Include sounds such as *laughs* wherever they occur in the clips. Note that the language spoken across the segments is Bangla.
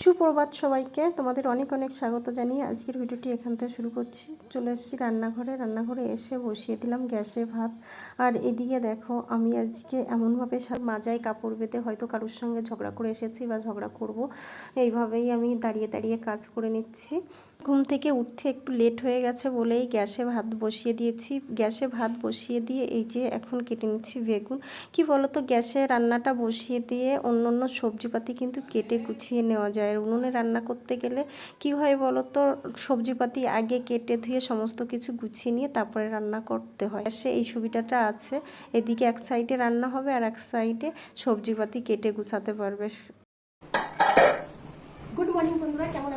সুপ্রভাত সবাইকে। তোমাদের অনেক অনেক স্বাগত জানিয়ে আজকের ভিডিওটি এখান থেকে শুরু করছি। চলে এসেছি রান্নাঘরে। রান্নাঘরে এসে বসিয়ে দিলাম গ্যাসে ভাত। আর এদিকে দেখো, আমি আজকে এমনভাবে মাজায় কাপড় বেঁধে হয়তো কারোর সঙ্গে ঝগড়া করে এসেছি বা ঝগড়া করব। এইভাবেই আমি দাঁড়িয়ে দাঁড়িয়ে কাজ করে নিচ্ছি। ঘুম থেকে উঠতে একটু লেট হয়ে গেছে বলেই গ্যাসে ভাত বসিয়ে দিয়েছি। গ্যাসে ভাত বসিয়ে দিয়ে এই যে এখন কেটে নিচ্ছি বেগুন। কি বলতো, গ্যাসে রান্নাটা বসিয়ে দিয়ে অন্য অন্য সবজিপাতি কিন্তু কেটে গুছিয়ে নেওয়া যায়। উনুনে রান্না করতে গেলে কি হয় বলতো, সবজিপাতি আগে কেটে ধুয়ে সমস্ত কিছু গুছিয়ে নিয়ে তারপরে রান্না করতে হয়। সে এই সুবিধাটা আছে। এদিকে এক সাইডে রান্না হবে আর এক সাইডে সবজিপাতি কেটে গুছাতে পারবে গুড মর্নিং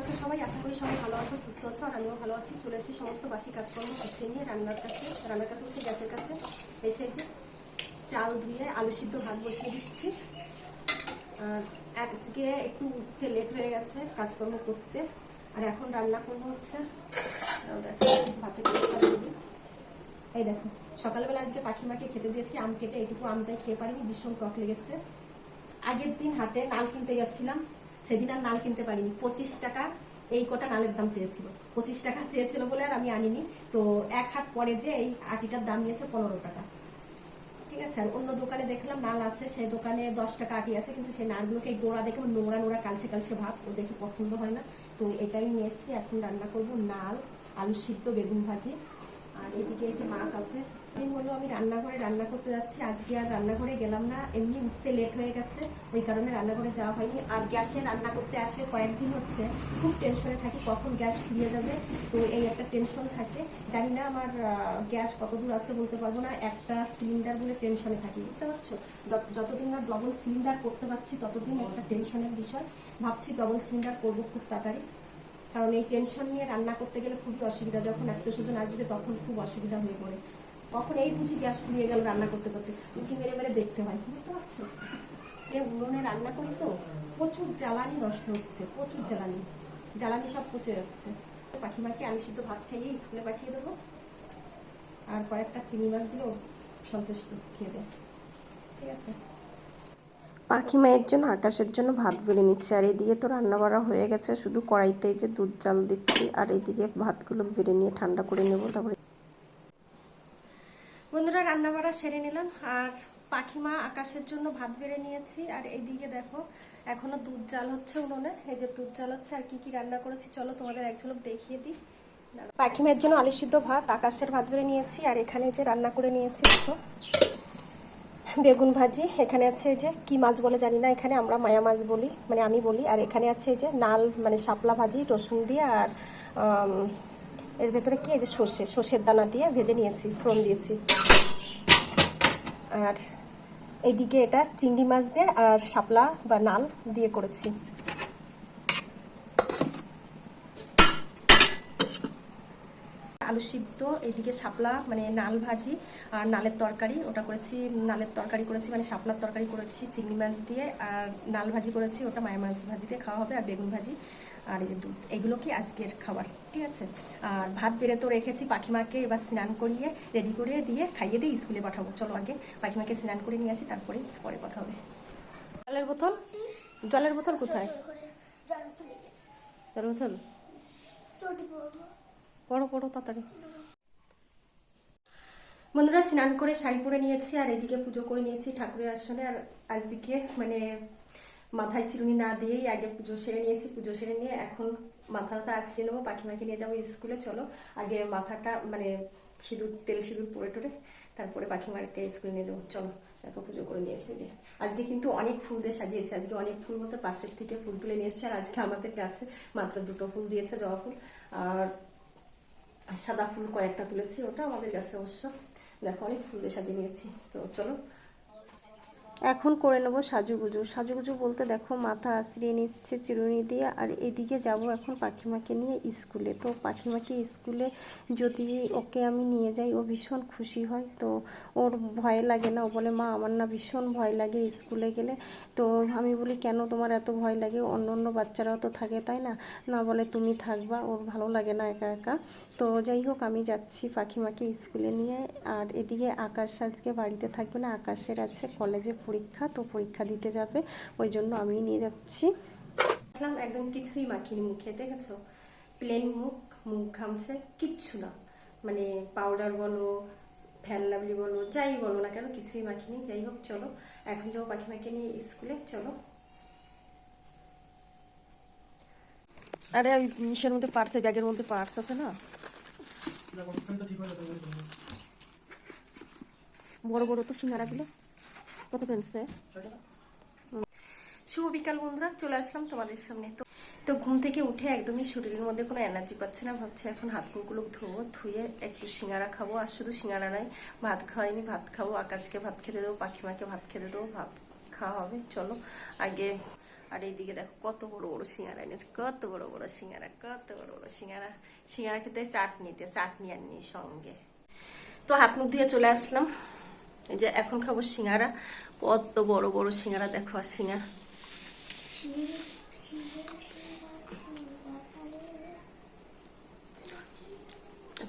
আছো সবাই? আশা করি সবাই ভালো আছো, সুস্থ আছো, আর আমিও ভালো আছি। চলে এসেছি সমস্ত বাসি কাজকর্ম গুছিয়ে নিয়ে রান্নার কাছে রান্নার কাছে হচ্ছে গ্যাসের কাছে। এসে যে চাল ধুয়ে আলু সিদ্ধ ভাত বসিয়ে দিচ্ছি। আর আজকে একটু উঠতে লেট হয়ে গেছে, কাজকর্ম করতে। আর এখন রান্না করব হচ্ছে ভাতে। এই দেখো, সকালবেলা আজকে পাখি মাকে খেতে দিয়েছি, আম কেটে, এইটুকু আমটাই খেয়ে পারিনি, ভীষণ টক লেগেছে। আগের দিন হাটে নাল কিনতে গেছিলাম সেদিন আর নাল কিনতে পারিনি। পঁচিশ টাকা, এই কটা নালের দাম চেয়েছিল। পঁচিশ টাকা চেয়েছিল বলে আর আমি আনিনি। তো এক হাট পরে যে এই আটিটার দাম নিয়েছে পনেরো টাকা। ঠিক আছে? আর অন্য দোকানে দেখলাম নাল আছে সেই দোকানে দশ টাকা আটি আছে, কিন্তু সেই নালগুলোকে গোড়া দেখে নোংরা নোংরা কালসে কালসে ভাব, ও দেখে পছন্দ হয় না। তো এটাই নিয়ে এসেছি, এখন রান্না করব নাল আলু সিদ্ধ, বেগুন ভাজি, আর এদিকে এই যে মাছ আছে হলো আমি রান্নাঘরে রান্না করতে যাচ্ছি। আজকে আর রান্নাঘরে গেলাম না। এমনি উঠতে লেট হয়ে গেছে। ওই কারণে রান্নাঘরে যাওয়া হয়নি। আর গ্যাসে রান্না করতে আসলে কয়েকদিন হচ্ছে। খুব টেনশনে থাকি কখন গ্যাস ফুরিয়ে যাবে। তো এই একটা টেনশন থাকে। জানি না আমার গ্যাস কত দূর আছে বলতে পারব না। একটা সিলিন্ডার বলে টেনশনে থাকি। বুঝতে পারছ? যতদিন না ডবল সিলিন্ডার করতে পারছি, ততদিন একটা টেনশনের বিষয়। ভাবছি ডবল সিলিন্ডার করব খুব তাড়াতাড়ি। কারণ এই টেনশন নিয়ে রান্না করতে গেলে খুবই অসুবিধা। যখন আত্মীয় স্বজন আসবে তখন খুব অসুবিধা হয়ে পড়ে। তখন এই বুঝি গ্যাস ফুরিয়ে গেল রান্না করতে করতে? উঁকি মেরে মেরে দেখতে হয়, বুঝতে পারছ? এই উনুনে রান্না করি তো, প্রচুর জ্বালানি নষ্ট হচ্ছে, প্রচুর জ্বালানি। জ্বালানি সব পচে যাচ্ছে। পাখি মাকে আমি শুধু ভাত খাইয়ে স্কুলে পাঠিয়ে দেবো, আর কয়েকটা চিংড়ি মাছ দিলেও সন্তুষ্ট খেয়ে দেয়। ঠিক আছে? পাখি মায়ের জন্য আকাশের জন্য ভাত বেড়ে নিচ্ছে, আর এদিকে তো রান্না বাড়া হয়ে গেছে, শুধু কড়াইতে যে দুধ জাল দিচ্ছি, আর এদিকে ভাতগুলো বেড়ে নিয়ে ঠান্ডা করে নেব, তারপরে বন্ধুরা রান্না বাড়া সেরে নিলাম। আর পাখিমা আকাশের জন্য ভাত বেড়ে নিয়েছি। আর এইদিকে দেখো, এখনও দুধ জাল হচ্ছে উনুনে। এই যে দুধ জাল হচ্ছে, আর কি কি রান্না করেছি চলো তোমাদের এক ঝলক দেখিয়ে দিই। পাখিমার জন্য আলু সিদ্ধ ভাত, আকাশের ভাত বেড়ে নিয়েছি। আর এখানে যে রান্না করে নিয়েছি দেখো, বেগুন ভাজি। এখানে আছে যে কি মাছ বলে জানি না, এখানে আমরা মায়া মাছ বলি মানে আমি বলি। আর এখানে আছে যে নাল মানে শাপলা ভাজি, রসুন দিয়ে, আর এর ভেতরে কি? এই যে সর্ষে, সর্ষের দানা দিয়ে ভেজে নিয়েছি, ফোড়ন দিয়েছি। আর এইদিকে এটা চিংড়ি মাছ দিয়ে আর শাপলা বা নাল দিয়ে করেছি। আলু সিদ্ধ এইদিকে শাপলা মানে নাল ভাজি আর নালের তরকারি, ওটা করেছি, নালের তরকারি করেছি মানে শাপলার তরকারি করেছি, চিংড়ি মাছ দিয়ে আর নাল ভাজি করেছি, ওটা মায়ের মাছ ভাজি দিয়ে খাওয়া হবে আর বেগুন ভাজি। আর এই যে দুধ, এগুলো কি আজকের খাবার? ঠিক আছে? আর ভাত বেড়ে তো রেখেছি, পাখিমাকে এবার স্নান করিয়ে রেডি করে দিয়ে খাইয়ে দিয়ে স্কুলে পাঠাবো। চলো আগে পাখিমাকে স্নান করে নিয়ে আসি, তারপরেই পরে কথা হবে। জলের বোতল? জলের বোতল কোথায়? জলের বোতল? পড়ো পড়ো তাড়াতাড়ি। বন্ধুরা, স্নান করে শাড়ি পরে নিয়েছি, আর এদিকে পুজো করে নিয়েছি ঠাকুরের আসনে। আর আজকে মানে মাথায় চিরুনি না দিয়েই আগে পুজো সেরে নিয়েছি, পুজো সেরে নিয়ে এখন মাথাটা আশ্রিয়ে নেব পাখি মাখি নিয়ে যাব স্কুলে, চলো। আগে মাথাটা মানে সিঁদুর তেল সিঁদুর পরে টরে, তারপরে পাখি মারকে স্কুলে নিয়ে যাব, চলো। দেখো পুজো করে নিয়েছি যে আজকে কিন্তু অনেক ফুল দিয়ে সাজিয়েছে, আজকে অনেক ফুল মতো পাশের থেকে ফুল তুলে নিয়ে এসছে, আর আজকে আমাদের গাছে মাত্র দুটো ফুল দিয়েছে জবা ফুল, আর সাদা ফুল কয়েকটা তুলেছি ওটা আমাদের গাছে অবশ্য। দেখো, অনেক ফুল দিয়ে সাজিয়ে নিয়েছি। তো চলো এখন করে নেব সাজুগুজু। সাজুগুজু বলতে দেখো, মাথা আশ্রিয়ে নিচ্ছে, চিরুনি দিয়ে, আর এদিকে যাব এখন পাখিমাকে নিয়ে স্কুলে। তো পাখিমাকে স্কুলে যদি ওকে আমি নিয়ে যাই, ও ভীষণ খুশি হয়। তো ওর ভয় লাগে না, ও বলে, মা, আমার না ভীষণ ভয় লাগে স্কুলে গেলে। তো আমি বলি, কেন তোমার এত ভয় লাগে? অন্য অন্য বাচ্চারাও তো থাকে, তাই না? না বলে, তুমি থাকবা, ওর ভালো লাগে না একা একা। তো যাই হোক, আমি যাচ্ছি পাখিমাকে স্কুলে নিয়ে। আর এদিকে আকাশ আজকে বাড়িতে থাকবে না, আকাশের আছে, কলেজে পরীক্ষা তো পরীক্ষা দিতে যাবে ওই জন্য আমি নিয়ে যাচ্ছি। আসলাম একদম কিছুই মাখিনি মুখে দেখেছ? প্লেন মুখ মুখ ঘামছে কিচ্ছু না। মানে পাউডার বলো ফ্যান লাভলি বলো যাই বলো না কেন কিছুই মাখিনি। যাই হোক চলো এখন যাব পাখি মাখি নিয়ে স্কুলে চলো। আরে ওই ইসের মধ্যে পার্স ব্যাগের মধ্যে পার্স আছে না? বড় বড় তো সিঙ্গারাগুলো। কত পেনছে শুভ বিকাল, বন্ধুরা। চলে আসলাম তোমাদের সামনে। তো তো ঘুম থেকে উঠে একদমই শরীরের মধ্যে কোনো এনার্জি পাচ্ছে না। ভাবছি এখন হাত মুখগুলো ধোবো, ধুয়ে একটু সিঙ্গারা খাব। আর শুধু সিঙ্গারা নাই ভাত খাওয়াইনি, ভাত খাব। আকাশকে ভাত খেতে দেবো, পাখিমাকে ভাত খেতে দেবো, ভাত খাওয়া হবে। চলো, আগে, আর এইদিকে দেখো, কত বড় বড় সিঙ্গারা এনেছে, কত বড় বড় সিঙ্গারা, কত বড় বড় সিঙ্গারা। সিঙ্গারা খেতে চাটনিতে চাটনি আনি সঙ্গে। তো হাত মুখ দিয়ে চলে আসলাম। এই যে এখন খাব সিঙ্গারা, কত বড় বড় সিঙ্গারা, দেখো আর সিঙ্গারা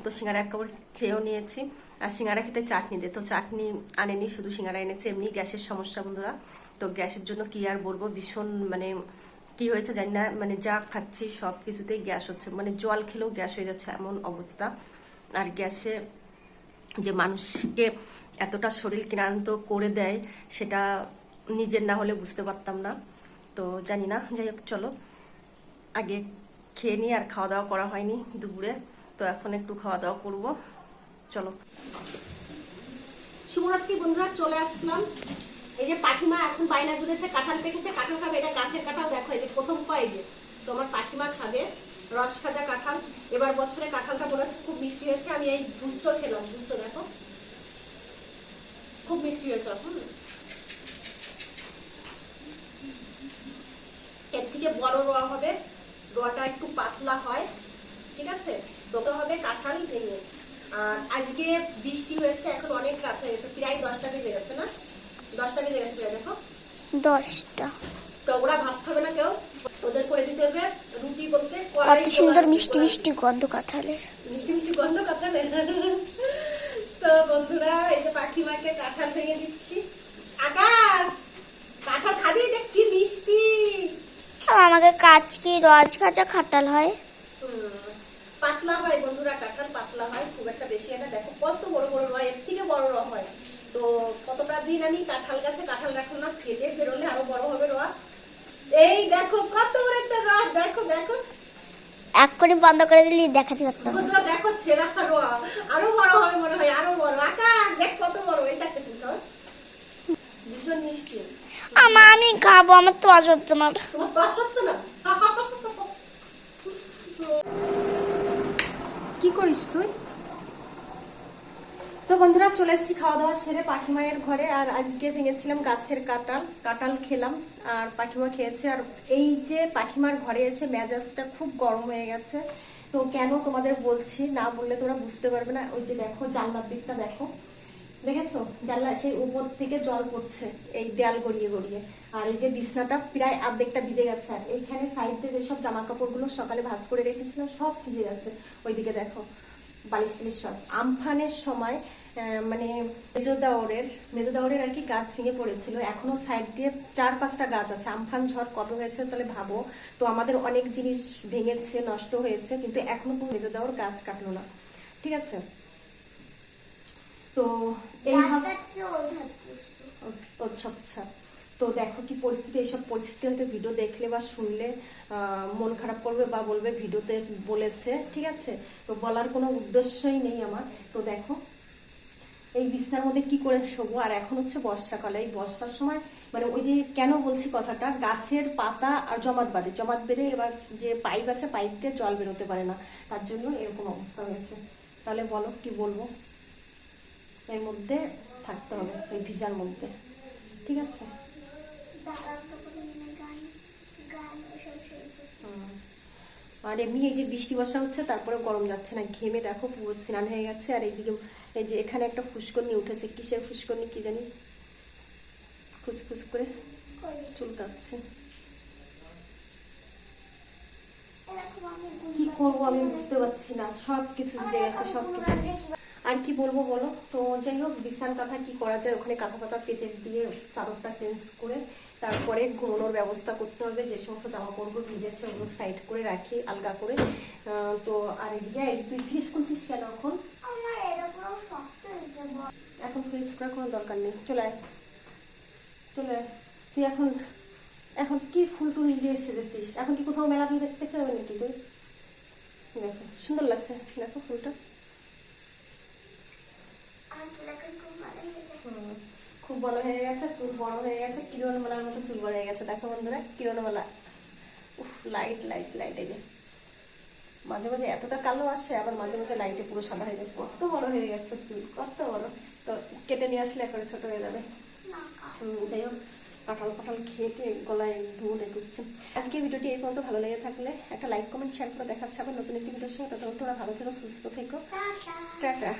তো সিঙ্গারা এক কাপড় খেয়েও নিয়েছি। আর সিঙ্গারা খেতে চাটনি দে, তো চাটনি আনেনি, শুধু সিঙ্গারা এনেছে, এমনি গ্যাসের সমস্যা বন্ধুরা। তো গ্যাসের জন্য কি আর বলব, ভীষণ মানে কি হয়েছে জানি না মানে যা খাচ্ছি সব কিছুতেই গ্যাস হচ্ছে। মানে জল খেলেও গ্যাস হয়ে যাচ্ছে এমন অবস্থা। আর গ্যাসে যে মানুষকে এতটা শরীর ক্লান্ত করে দেয়, সেটা নিজের না হলে বুঝতে পারতাম না। তো জানি না, যাই হোক, চলো। আগে খেয়ে নিই আর খাওয়া দাওয়া করা হয়নি দুপুরে, তো এখন একটু খাওয়া দাওয়া করব। চলো। শুভরাত্রি বন্ধুরা, চলে আসলাম। এই যে পাখিমা এখন বাইনা জুড়েছে, কাঁঠাল পেকেছে, কাঁঠাল খাবে, এটা গাছের কাঁঠাল, দেখো, এই যে প্রথম কয় যে, তোমার পাখিমা খাবে, রস খাজা কাঁঠাল। এবার বছরে কাঁঠালটা খুব মিষ্টি হয়েছে আমি এই বুসরো খেলাম বুসরো দেখো। খুব মিষ্টি হয়েছে হুম এর থেকে বড় রোয়া হবে রোয়াটা একটু পাতলা হয় ঠিক আছে? তোকে হবে কাঁঠাল ভেঙে। আর আজকে বৃষ্টি হয়েছে এখন অনেক রাত হয়ে গেছে প্রায় দশটা বেজে গেছে না? দশটা বেজে গেছে দেখো। দশটা। তো ওরা ভাত খাবে না কেউ? ওদের করে দিতে হবে রুটি বলতে কত সুন্দর মিষ্টি মিষ্টি গন্ধ কাঁঠালের মিষ্টি মিষ্টি গন্ধ কথা তো বন্ধুরা এই যে পাখি মাকে কাঁঠাল ভেঙে দিচ্ছি। আকাশ কাঁঠাল খাবি? দেখ কি মিষ্টি। আমাকে কাজ কি রজ কাঁচা খাটাল হয়? পাতলা হয় বন্ধুরা কাঁঠাল পাতলা হয় খুব একটা বেশি হয় না। দেখো কত বড় বড় হয় এর থেকে বড় র হয়। তো কতটা দিন আমি কাঁঠাল গাছে কাঁঠাল রাখলাম না ফেটে বেরোলে আরও বড় হবে রোয়া এই দেখো কত বড় একটা রথ দেখো দেখো। এক্ষুনি বন্ধ করে দিলি দেখাতে পারতাম। বন্ধুরা দেখো সেরা রোয়া আরও বড় হবে মনে হয় আরও বড়। আকাশ দেখ কত বড়। এই চারটে তুমি খাও। ভীষণ মিষ্টি। আমা আমি খাব আমার তো আজ হচ্ছে না। তোমার দশ হচ্ছে না? *laughs* কি করিস তুই? তো বন্ধুরা, চলে এসেছি খাওয়া দাওয়া সেরে পাখি মায়ের ঘরে। আর আজকে ভেঙেছিলাম গাছের কাঁঠাল কাঁঠাল খেলাম, আর পাখিমা খেয়েছে। আর এই যে পাখিমার ঘরে এসে মেজাজটা খুব গরম হয়ে গেছে। তো কেন তোমাদের বলছি, না বললে তোমরা বুঝতে পারবে না। ওই যে দেখো, জানলার দিকটা দেখো। দেখেছ? জানলা সেই উপর থেকে জল পড়ছে, এই দেয়াল গড়িয়ে গড়িয়ে। আর এই যে বিছনাটা প্রায় অর্ধেকটা ভিজে গেছে। আর এইখানে সাইডে যেসব জামা কাপড়গুলো সকালে ভাজ করে রেখেছিলাম, সব ভিজে গেছে। ওইদিকে দেখো। বালিশ টালিশ সব। আমফানের সময় মানে মেজো দাওরের মেজো আর কি গাছ ভেঙে পড়েছিল। এখনও সাইড দিয়ে চার পাঁচটা গাছ আছে। আমফান ঝড় কবে হয়েছে তাহলে ভাবো। তো আমাদের অনেক জিনিস ভেঙেছে নষ্ট হয়েছে কিন্তু এখনও কোনো মেজো দাওর গাছ কাটলো না। ঠিক আছে? তো এইভাবে আচ্ছা আচ্ছা তো দেখো কি পরিস্থিতি এইসব পরিস্থিতি হয়তো ভিডিও দেখলে বা শুনলে মন খারাপ করবে বা বলবে ভিডিওতে বলেছে, ঠিক আছে? তো বলার কোনো উদ্দেশ্যই নেই আমার। তো দেখো, এই বিছনার মধ্যে কি করে শোবো? আর এখন হচ্ছে বর্ষাকালে, এই বর্ষার সময় মানে ওই যে কেন বলছি কথাটা, গাছের পাতা আর জমাট বাঁধে। জমাট বেঁধে এবার যে পাইপ আছে, পাইপ দিয়ে জল বেরোতে পারে না। তার জন্য এরকম অবস্থা হয়েছে। তাহলে বলো, কি বলব? এর মধ্যে থাকতে হবে ওই ভিজার মধ্যে। ঠিক আছে। আর এমনি এই যে বৃষ্টি, বর্ষা হচ্ছে তারপরে গরম যাচ্ছে না। ঘেমে দেখো, পুরো স্নান হয়ে গেছে। আর এইদিকে এই যে এখানে একটা ফুসকনি উঠেছে। কিসের ফুসকনি কি জানি? ফুসফুস করে চুলকাচ্ছে। কি করব আমি বুঝতে পারছি না। সব কিছু ভিজে গেছে সব কিছু আর কি বলব বলো? তো যাই হোক বিছান কাঁথা কি করা যায় ওখানে কাঁথা পাতা পেতে দিয়ে চাদরটা চেঞ্জ করে তারপরে ঘুমানোর ব্যবস্থা করতে হবে। যে সমস্ত জামা কাপড় ভিজেছে ওগুলো সাইড করে রাখি আলগা করে। তো আর এদিকে তুই ফ্রিজ খুলছিস কেন এখন? এখন ফ্রিজ করার কোনো দরকার নেই। চলে আয়। চলে আয়। তুই এখন এখন কি ফুল টুল দিয়ে সেরেছিস এখন কি কোথাও মেলা দেখতে যাবে নাকি তুই? দেখো সুন্দর লাগছে। দেখো ফুলটা। খুব বড় হয়ে গেছে, চুল বড় হয়ে গেছে, কিরণমালার মতো চুল বড় হয়ে গেছে। দেখো বন্ধুরা, কিরণমালা। উফ লাইট লাইট লাইট এই যে। মাঝে মাঝে এতটা কালো আসছে আবার মাঝে মাঝে লাইটে পুরো সাদা হয়ে যায়। কত বড় হয়ে গেছে চুল, কত বড়। তো কেটে নিয়ে আসলে একবারে ছোট হয়ে যাবে। যাই হোক, কাঁঠাল কাঁঠাল খেয়ে খেয়ে গলায় ধুয়ে ঢুকছে আজকে ভিডিওটি এই পর্যন্ত, ভালো লেগে থাকলে একটা লাইক কমেন্ট শেয়ার করে দেখাচ্ছে। আবার নতুন একটি ভিডিওর সঙ্গে ততক্ষণ তোমরা ভালো থেকো, সুস্থ থেকো। টাটা।